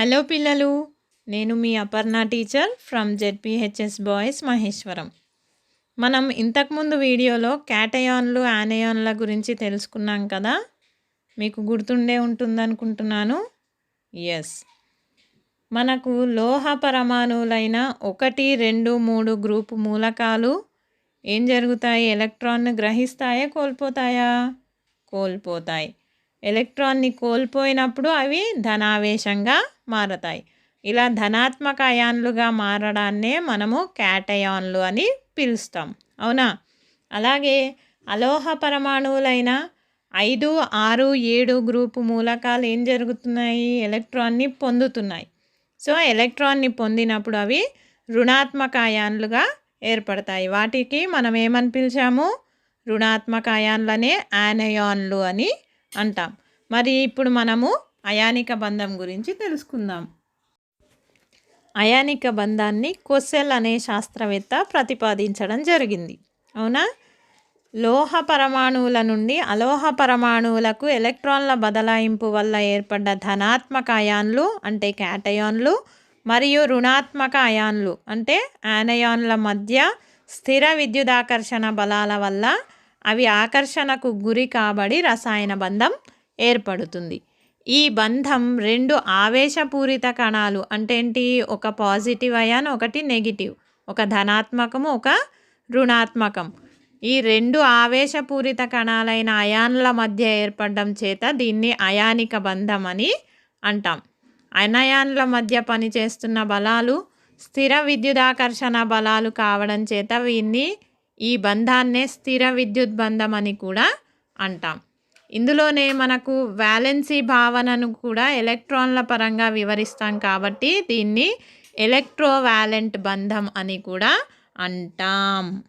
Hello పిల్లలు నేను మీ Aparna teacher from ZPHS boys Maheshwaram. మనం ఇంతకుముందు వీడియోలో క్యాటయాన్లు యానయాన్ల గురించి తెలుసుకున్నాం కదా? మీకు గుర్తుండే ఉంటుందనుకుంటున్నాను? ఎస్ మనకు లోహ పరమాణువులైన ఒకటి రెండు మూడు గ్రూపు మూలకాలు ఏం జరుగుతాయి? ఎలక్ట్రాన్ను గ్రహిస్తాయా? కోల్పోతాయా? కోల్పోతాయి. ఎలక్ట్రాన్ని కోల్పోయినప్పుడు అవి ధనావేశంగా మారతాయి. ఇలా ధనాత్మక అయాన్లుగా మారడాన్నే మనము క్యాటయాన్లు అని పిలుస్తాం. అవునా? అలాగే అలోహ పరమాణువులైన ఐదు ఆరు ఏడు గ్రూపు మూలకాలు ఏం జరుగుతున్నాయి? ఎలక్ట్రాన్ని పొందుతున్నాయి. సో ఎలక్ట్రాన్ని పొందినప్పుడు అవి రుణాత్మక అయాన్లుగా ఏర్పడతాయి. వాటికి మనం ఏమని పిలిచాము? రుణాత్మక అయాన్లనే యానయాన్లు అని అంటాం. మరి ఇప్పుడు మనము అయానిక బంధం గురించి తెలుసుకుందాం. అయానిక బంధాన్ని కొస్సెల్ అనే శాస్త్రవేత్త ప్రతిపాదించడం జరిగింది. అవునా? లోహ పరమాణువుల నుండి అలోహ పరమాణువులకు ఎలక్ట్రాన్ల బదలాయింపు వల్ల ఏర్పడ్డ ధనాత్మక అయాన్లు అంటే క్యాటయాన్లు మరియు రుణాత్మక అయాన్లు అంటే యానయాన్ల మధ్య స్థిర విద్యుదాకర్షణ బలాల వల్ల అవి ఆకర్షణకు గురి కాబడి రసాయన బంధం ఏర్పడుతుంది. ఈ బంధం రెండు ఆవేశపూరిత కణాలు అంటే ఏంటి? ఒక పాజిటివ్ అయాన్ ఒకటి నెగిటివ్. ఒక ధనాత్మకము ఒక రుణాత్మకం. ఈ రెండు ఆవేశపూరిత కణాలైన అయాన్ల మధ్య ఏర్పడడం చేత దీన్ని అయానిక బంధం అని అంటాం. అనయాన్ల మధ్య పనిచేస్తున్న బలాలు స్థిర విద్యుదాకర్షణ బలాలు కావడం చేత వీన్ని ఈ బంధాన్నే స్థిర విద్యుత్ బంధం అని కూడా అంటాం. ఇందులోనే మనకు వ్యాలెన్సీ భావనను కూడా ఎలక్ట్రాన్ల పరంగా వివరిస్తాం కాబట్టి దీన్ని ఎలక్ట్రోవాలెంట్ బంధం అని కూడా అంటాం.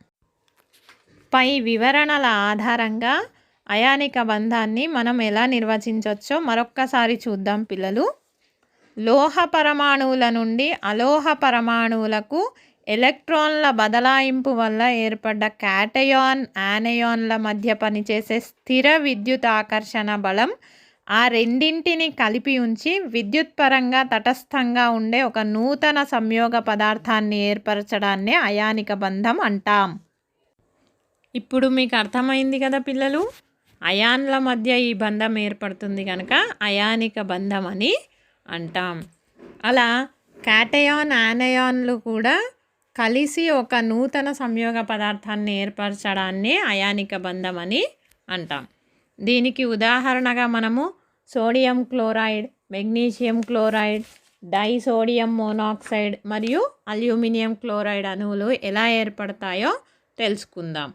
పై వివరణల ఆధారంగా అయానిక బంధాన్ని మనం ఎలా నిర్వచించవచ్చో మరొక్కసారి చూద్దాం పిల్లలు. లోహ పరమాణువుల నుండి అలోహ పరమాణువులకు ఎలక్ట్రాన్ల బదలాయింపు వల్ల ఏర్పడ్డ క్యాటయాన్ యానయాన్ల మధ్య పనిచేసే స్థిర విద్యుత్ ఆకర్షణ బలం ఆ రెండింటిని కలిపి ఉంచి విద్యుత్ పరంగా తటస్థంగా ఉండే ఒక నూతన సంయోగ పదార్థాన్ని ఏర్పరచడాన్నే అయానిక బంధం అంటాం. ఇప్పుడు మీకు అర్థమైంది కదా పిల్లలు? అయాన్ల మధ్య ఈ బంధం ఏర్పడుతుంది కనుక అయానిక బంధం అని అంటాం. అలా క్యాటయాన్ యానయాన్లు కూడా కలిసి ఒక నూతన సంయోగ పదార్థాన్ని ఏర్పరచడాన్ని అయానిక బంధం అని అంటాం. దీనికి ఉదాహరణగా మనము sodium chloride magnesium chloride disodium monoxide మరియు అల్యూమినియం క్లోరైడ్ అణువులు ఎలా ఏర్పడతాయో తెలుసుకుందాం.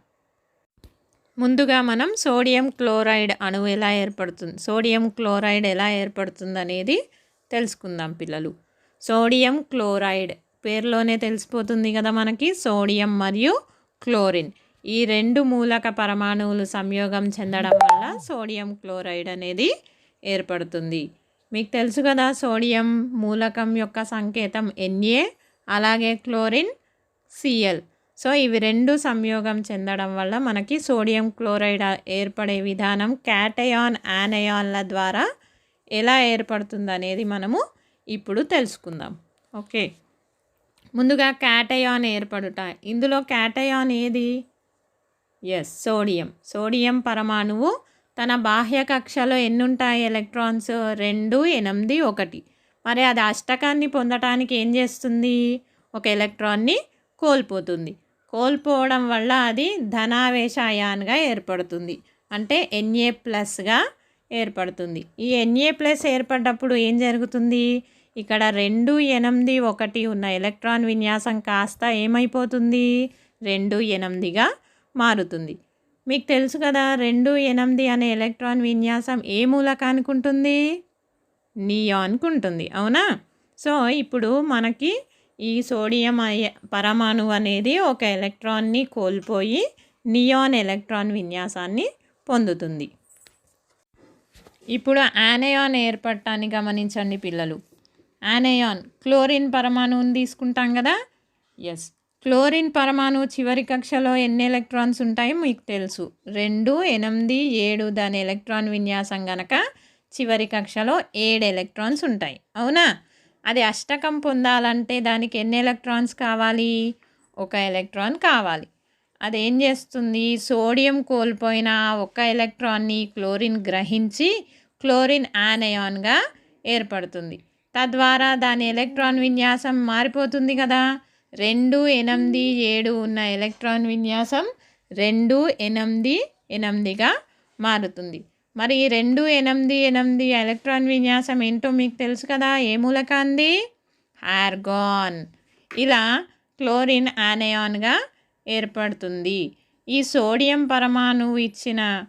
ముందుగా మనం సోడియం క్లోరైడ్ అణువు ఎలా ఏర్పడుతుంది సోడియం క్లోరైడ్ ఎలా ఏర్పడుతుంది అనేది తెలుసుకుందాం పిల్లలు. సోడియం క్లోరైడ్ పేరులోనే తెలిసిపోతుంది కదా మనకి. సోడియం మరియు క్లోరిన్. ఈ రెండు మూలక పరమాణువులు సంయోగం చెందడం వల్ల సోడియం క్లోరైడ్ అనేది ఏర్పడుతుంది. మీకు తెలుసు కదా సోడియం మూలకం యొక్క సంకేతం ఎన్ఏ అలాగే క్లోరిన్ సిఎల్ సో ఇవి రెండు సంయోగం చెందడం వల్ల మనకి సోడియం క్లోరైడ్ ఏర్పడే విధానం క్యాటయాన్ యానయాన్ల ద్వారా ఎలా ఏర్పడుతుంది అనేది మనము ఇప్పుడు తెలుసుకుందాం. ఓకే. ముందుగా క్యాటయాన్ ఏర్పడుట. ఇందులో క్యాటయాన్ ఏది? Yes sodium. సోడియం పరమాణువు తన బాహ్య కక్షలో ఎన్నుంటాయి? ఎలక్ట్రాన్స్ రెండు ఎనిమిది ఒకటి. మరి అది అష్టకాన్ని పొందటానికి ఏం చేస్తుంది? ఒక ఎలక్ట్రాన్ని కోల్పోతుంది. కోల్పోవడం వల్ల అది ధనావేశ అయాన్గా ఏర్పడుతుంది. అంటే ఎన్ఏ ప్లస్గా ఏర్పడుతుంది. ఈ ఎన్ఏ ప్లస్ ఏర్పడ్డప్పుడు ఏం జరుగుతుంది? ఇక్కడ రెండు ఎనిమిది ఒకటి ఉన్న ఎలక్ట్రాన్ విన్యాసం కాస్త ఏమైపోతుంది? రెండు ఎనిమిదిగా మారుతుంది. మీకు తెలుసు కదా రెండు ఎనిమిది అనే ఎలక్ట్రాన్ విన్యాసం ఏ మూలకానికి ఉంటుంది నియాన్కు ఉంటుంది అవునా? సో ఇప్పుడు మనకి ఈ సోడియం అయ పరమాణువు అనేది ఒక ఎలక్ట్రాన్ని కోల్పోయి నియాన్ ఎలక్ట్రాన్ విన్యాసాన్ని పొందుతుంది. ఇప్పుడు యానయాన్ ఏర్పడటాన్ని గమనించండి పిల్లలు. యానయాన్ క్లోరిన్ పరమాణువుని తీసుకుంటాం కదా? ఎస్ క్లోరిన్ పరమాణువు చివరి కక్షలో ఎన్ని ఎలక్ట్రాన్స్ ఉంటాయో మీకు తెలుసు. రెండు ఎనిమిది ఏడు దాని ఎలక్ట్రాన్ విన్యాసం గనక చివరి కక్షలో ఏడు ఎలక్ట్రాన్స్ ఉంటాయి. అవునా? అది అష్టకం పొందాలంటే దానికి ఎన్ని ఎలక్ట్రాన్స్ కావాలి? ఒక ఎలక్ట్రాన్ కావాలి. అది ఏం చేస్తుంది? సోడియం కోల్పోయిన ఒక ఎలక్ట్రాన్ని క్లోరిన్ గ్రహించి క్లోరిన్ యానయాన్గా ఏర్పడుతుంది. తద్వారా దాని ఎలక్ట్రాన్ విన్యాసం మారిపోతుంది కదా. రెండు ఎనిమిది ఏడు ఉన్న ఎలక్ట్రాన్ విన్యాసం రెండు ఎనిమిది ఎనిమిదిగా మారుతుంది. మరి రెండు ఎనిమిది ఎనిమిది ఎలక్ట్రాన్ విన్యాసం ఏంటో మీకు తెలుసు కదా? ఏ మూలకాంది? ఆర్గాన్. ఇలా క్లోరిన్ ఆనయాన్గా ఏర్పడుతుంది. ఈ సోడియం పరమాణువు ఇచ్చిన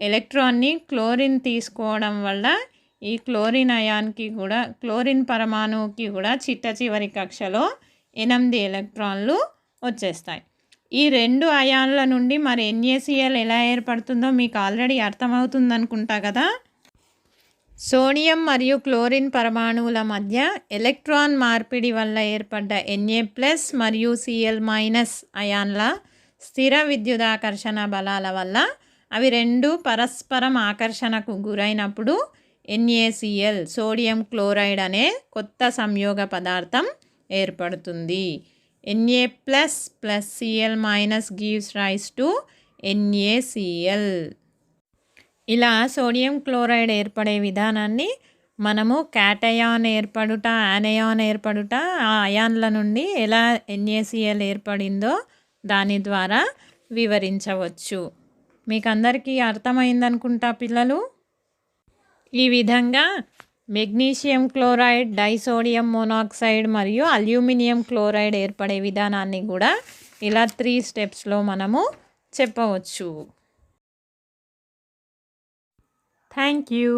ఎలక్ట్రాన్ని క్లోరిన్ తీసుకోవడం వల్ల ఈ క్లోరిన్ అయాన్కి కూడా క్లోరిన్ పరమాణువుకి కూడా చిట్ట చివరి కక్షలో ఎనిమిది ఎలక్ట్రాన్లు వచ్చేస్తాయి. ఈ రెండు అయాన్ల నుండి మరి ఎన్ఏసిఎల్ ఎలా ఏర్పడుతుందో మీకు ఆల్రెడీ అర్థమవుతుంది అనుకుంటా కదా? సోడియం మరియు క్లోరిన్ పరమాణువుల మధ్య ఎలక్ట్రాన్ మార్పిడి వల్ల ఏర్పడ్డ ఎన్ఏ ప్లస్ మరియు సిఎల్ మైనస్ అయాన్ల స్థిర విద్యుదాకర్షణ బలాల వల్ల అవి రెండు పరస్పరం ఆకర్షణకు గురైనప్పుడు ఎన్ఏసిఎల్ సోడియం క్లోరైడ్ అనే కొత్త సంయోగ పదార్థం ఏర్పడుతుంది. NA plus plus CL minus gives rise to NACL ఇలా సోడియం క్లోరైడ్ ఏర్పడే విధానాన్ని మనము క్యాటయాన్ ఏర్పడుట యానయాన్ ఏర్పడుట ఆ అయాన్ల నుండి ఎలా ఎన్ఏసిఎల్ ఏర్పడిందో దాని ద్వారా వివరించవచ్చు. మీకు అందరికీ అర్థమైందనుకుంటా పిల్లలు? ఈ విధంగా మెగ్నీషియం క్లోరైడ్ డైసోడియం మోనాక్సైడ్ మరియు అల్యూమినియం క్లోరైడ్ ఏర్పడే విధానాన్ని కూడా ఇలా త్రీ స్టెప్స్లో మనము చెప్పవచ్చు. Thank you.